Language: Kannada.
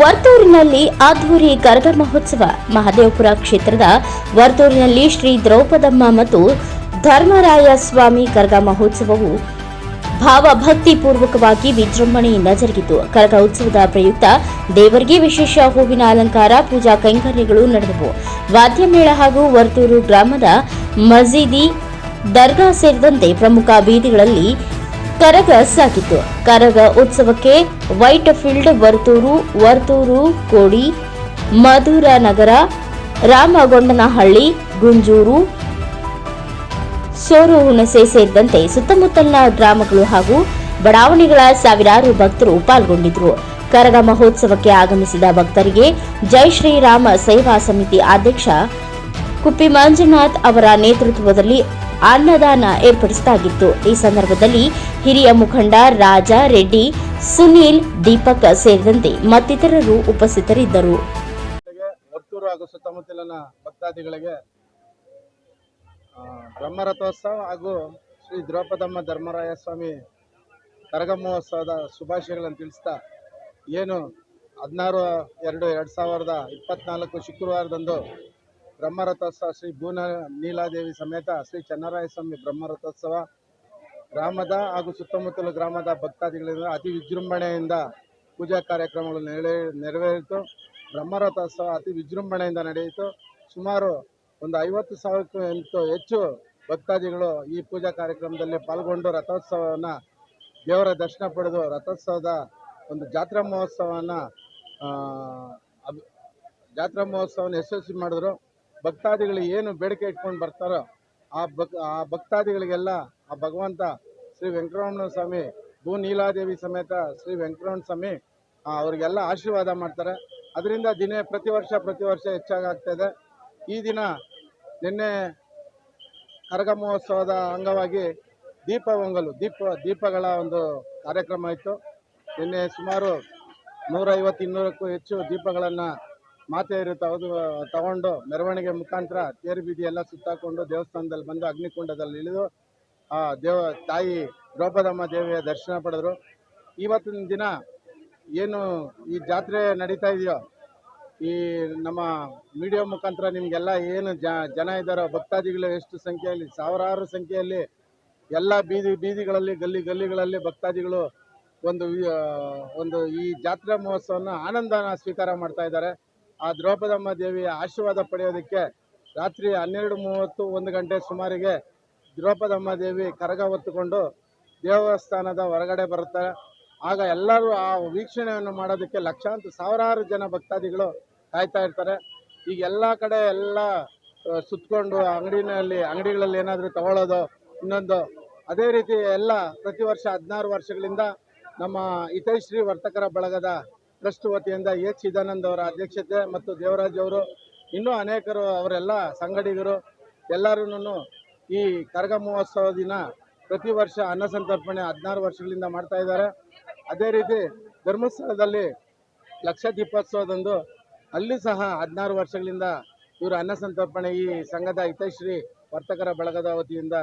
ವರ್ತೂರಿನಲ್ಲಿ ಅದ್ದೂರಿ ಗರಗ ಮಹೋತ್ಸವ. ಮಹದೇವಪುರ ಕ್ಷೇತ್ರದ ವರ್ತೂರಿನಲ್ಲಿ ಶ್ರೀ ದ್ರೌಪದಮ್ಮ ಮತ್ತು ಧರ್ಮರಾಯ ಸ್ವಾಮಿ ಕರಗ ಮಹೋತ್ಸವವು ಭಾವಭಕ್ತಿಪೂರ್ವಕವಾಗಿ ವಿಜೃಂಭಣೆಯಿಂದ ಜರುಗಿತು. ಕರಗ ಉತ್ಸವದ ಪ್ರಯುಕ್ತ ದೇವರಿಗೆ ವಿಶೇಷ ಹೂವಿನ ಅಲಂಕಾರ, ಪೂಜಾ ಕೈಂಕರ್ಯಗಳು ನಡೆದವು. ವಾದ್ಯಮೇಳ ಹಾಗೂ ವರ್ತೂರು ಗ್ರಾಮದ ಮಸೀದಿ ದರ್ಗಾ ಸೇರಿದಂತೆ ಪ್ರಮುಖ ಬೀದಿಗಳಲ್ಲಿ ಕರಗ ಸಾಗಿತು. ಕರಗ ಉತ್ಸವಕ್ಕೆ ವೈಟ್ ಫೀಲ್ಡ್ ವರ್ತೂರು ವರ್ತೂರು, ಕೋಡಿ, ಮಧುರ ನಗರ, ರಾಮಗೊಂಡನಹಳ್ಳಿ, ಗುಂಜೂರು, ಸೋರು ಹುಣಸೆ ಸೇರಿದಂತೆ ಸುತ್ತಮುತ್ತಲಿನ ಗ್ರಾಮಗಳು ಹಾಗೂ ಬಡಾವಣೆಗಳ ಸಾವಿರಾರು ಭಕ್ತರು ಪಾಲ್ಗೊಂಡಿದ್ದರು. ಕರಗ ಮಹೋತ್ಸವಕ್ಕೆ ಆಗಮಿಸಿದ ಭಕ್ತರಿಗೆ ಜೈ ಶ್ರೀರಾಮ ಸೇವಾ ಸಮಿತಿ ಅಧ್ಯಕ್ಷ ಕುಪ್ಪಿ ಮಂಜುನಾಥ್ ಅವರ ನೇತೃತ್ವದಲ್ಲಿ ಅನ್ನದಾನ ಏರ್ಪಡಿಸಲಾಗಿತ್ತು. ಈ ಸಂದರ್ಭದಲ್ಲಿ ಹಿರಿಯ ಮುಖಂಡ ರಾಜಾ ರೆಡ್ಡಿ, ಸುನೀಲ್, ದೀಪಕ್ ಸೇರಿದಂತೆ ಮತ್ತಿತರರು ಉಪಸ್ಥಿತರಿದ್ದರು. ಹಾಗೂ ಸುತ್ತಮುತ್ತಲಿನ ಭಕ್ತಾದಿಗಳಿಗೆ ಬ್ರಹ್ಮರಥೋತ್ಸವ ಹಾಗೂ ಶ್ರೀ ದ್ರೌಪದಮ್ಮ ಧರ್ಮರಾಯ ಸ್ವಾಮಿ ಕರಗ ಮಹೋತ್ಸವದ ಶುಭಾಶಯಗಳನ್ನು ತಿಳಿಸ್ತಾ ಏನು ಹದಿನಾರು ಎರಡು ಎರಡು ಸಾವಿರದ ಇಪ್ಪತ್ನಾಲ್ಕು ಶುಕ್ರವಾರದಂದು ಬ್ರಹ್ಮರಥೋತ್ಸವ ಶ್ರೀ ಭೂನ ನೀಲಾದೇವಿ ಸಮೇತ ಶ್ರೀ ಚನ್ನರಾಯ ಸ್ವಾಮಿ ಬ್ರಹ್ಮರಥೋತ್ಸವ ಗ್ರಾಮದ ಹಾಗೂ ಸುತ್ತಮುತ್ತಲ ಗ್ರಾಮದ ಭಕ್ತಾದಿಗಳಿಂದ ಅತಿ ವಿಜೃಂಭಣೆಯಿಂದ ಪೂಜಾ ಕಾರ್ಯಕ್ರಮಗಳು ನೆರವೇ, ನೆರವೇರಿತು. ಬ್ರಹ್ಮರಥೋತ್ಸವ ಅತಿ ವಿಜೃಂಭಣೆಯಿಂದ ನಡೆಯಿತು. ಸುಮಾರು ಒಂದು ಐವತ್ತು ಸಾವಿರಕ್ಕೂ ಹೆಚ್ಚು ಭಕ್ತಾದಿಗಳು ಈ ಪೂಜಾ ಕಾರ್ಯಕ್ರಮದಲ್ಲಿ ಪಾಲ್ಗೊಂಡು ರಥೋತ್ಸವವನ್ನು, ದೇವರ ದರ್ಶನ ಪಡೆದು ರಥೋತ್ಸವದ ಒಂದು ಜಾತ್ರಾ ಮಹೋತ್ಸವವನ್ನು ಜಾತ್ರಾ ಮಹೋತ್ಸವವನ್ನು ಯಶಸ್ವಿ ಮಾಡಿದ್ರು. ಭಕ್ತಾದಿಗಳು ಏನು ಬೇಡಿಕೆ ಇಟ್ಕೊಂಡು ಬರ್ತಾರೋ ಆ ಭಕ್, ಆ ಭಕ್ತಾದಿಗಳಿಗೆಲ್ಲ ಆ ಭಗವಂತ ಶ್ರೀ ವೆಂಕಟರಮಣ ಸ್ವಾಮಿ, ಭೂ ನೀಲಾದೇವಿ ಸಮೇತ ಶ್ರೀ ವೆಂಕಟರಮಣ ಸ್ವಾಮಿ ಅವರಿಗೆಲ್ಲ ಆಶೀರ್ವಾದ ಮಾಡ್ತಾರೆ. ಅದರಿಂದ ದಿನೇ ಪ್ರತಿ ವರ್ಷ ಪ್ರತಿ ವರ್ಷ ಹೆಚ್ಚಾಗ್ತಾಯಿದೆ ಈ ದಿನ ನಿನ್ನೆ ಕರಗ ಮಹೋತ್ಸವದ ಅಂಗವಾಗಿ ದೀಪ ಹೊಂಗಲು ದೀಪ, ದೀಪಗಳ ಒಂದು ಕಾರ್ಯಕ್ರಮ ಇತ್ತು. ನಿನ್ನೆ ಸುಮಾರು ನೂರೈವತ್ತು ಇನ್ನೂರಕ್ಕೂ ಹೆಚ್ಚು ದೀಪಗಳನ್ನು ಮಾತೆಯರು ತೆಗೆದು ತಗೊಂಡು ಮೆರವಣಿಗೆ ಮುಖಾಂತರ ತೇರು ಬೀದಿ ಎಲ್ಲ ಸುತ್ತಾಕೊಂಡು ದೇವಸ್ಥಾನದಲ್ಲಿ ಬಂದು ಅಗ್ನಿಕುಂಡದಲ್ಲಿ ಇಳಿದು ಆ ದೇವ ತಾಯಿ ದ್ರೌಪದಮ್ಮ ದೇವಿಯ ದರ್ಶನ ಪಡೆದರು. ಇವತ್ತಿನ ದಿನ ಏನು ಈ ಜಾತ್ರೆ ನಡೀತಾ ಇದೆಯೋ, ಈ ನಮ್ಮ ಮೀಡಿಯಾ ಮುಖಾಂತರ ನಿಮಗೆಲ್ಲ ಏನು ಜನ ಇದ್ದಾರೋ, ಭಕ್ತಾದಿಗಳು ಎಷ್ಟು ಸಂಖ್ಯೆಯಲ್ಲಿ, ಸಾವಿರಾರು ಸಂಖ್ಯೆಯಲ್ಲಿ ಎಲ್ಲ ಬೀದಿ, ಬೀದಿಗಳಲ್ಲಿ, ಗಲ್ಲಿ ಗಲ್ಲಿಗಳಲ್ಲಿ ಭಕ್ತಾದಿಗಳು ಒಂದು ಒಂದು ಈ ಜಾತ್ರಾ ಮಹೋತ್ಸವನ ಆನಂದನ ಸ್ವೀಕಾರ ಮಾಡ್ತಾ ಇದ್ದಾರೆ. ಆ ದ್ರೌಪದಮ್ಮ ದೇವಿಯ ಆಶೀರ್ವಾದ ಪಡೆಯೋದಕ್ಕೆ ರಾತ್ರಿ ಹನ್ನೆರಡು ಮೂವತ್ತು ಒಂದು ಗಂಟೆ ಸುಮಾರಿಗೆ ದ್ರೌಪದಮ್ಮ ದೇವಿ ಕರಗ ಹೊತ್ತುಕೊಂಡು ದೇವಸ್ಥಾನದ ಹೊರಗಡೆ ಬರುತ್ತಾರೆ ಆಗ ಎಲ್ಲರೂ ಆ ವೀಕ್ಷಣೆಯನ್ನು ಮಾಡೋದಕ್ಕೆ ಲಕ್ಷಾಂತರ ಸಾವಿರಾರು ಜನ ಭಕ್ತಾದಿಗಳು ಕಾಯ್ತಾ ಇರ್ತಾರೆ. ಈಗ ಎಲ್ಲ ಕಡೆ ಎಲ್ಲ ಸುತ್ತಕೊಂಡು ಅಂಗಡಿನಲ್ಲಿ, ಅಂಗಡಿಗಳಲ್ಲಿ ಏನಾದರೂ ತಗೊಳ್ಳೋದು, ಇನ್ನೊಂದು, ಅದೇ ರೀತಿ ಎಲ್ಲ ಪ್ರತಿ ವರ್ಷ ಹದಿನಾರು ವರ್ಷಗಳಿಂದ ನಮ್ಮ ಹಿತೈಶ್ರೀ ವರ್ತಕರ ಬಳಗದ ಟ್ರಸ್ಟ್ ವತಿಯಿಂದ ಎಚ್ ಚಿದಾನಂದ್ ಅವರ ಅಧ್ಯಕ್ಷತೆ ಮತ್ತು ದೇವರಾಜ್ ಅವರು, ಇನ್ನೂ ಅನೇಕರು ಅವರೆಲ್ಲ ಸಂಗಡಿಗರು ಎಲ್ಲರೂ ಈ ಕರಗ ಮಹೋತ್ಸವ ದಿನ ಪ್ರತಿ ವರ್ಷ ಅನ್ನ ಸಂತರ್ಪಣೆ ಹದಿನಾರು ವರ್ಷಗಳಿಂದ ಮಾಡ್ತಾ ಇದ್ದಾರೆ. ಅದೇ ರೀತಿ ಧರ್ಮಸ್ಥಳದಲ್ಲಿ ಲಕ್ಷ ದೀಪೋತ್ಸವದಂದು ಅಲ್ಲಿ ಸಹ ಹದಿನಾರು ವರ್ಷಗಳಿಂದ ಇವರು ಅನ್ನ ಸಂತರ್ಪಣೆ ಈ ಸಂಘದ ಹಿತೈಷಿ ವರ್ತಕರ ಬಳಗದ ವತಿಯಿಂದ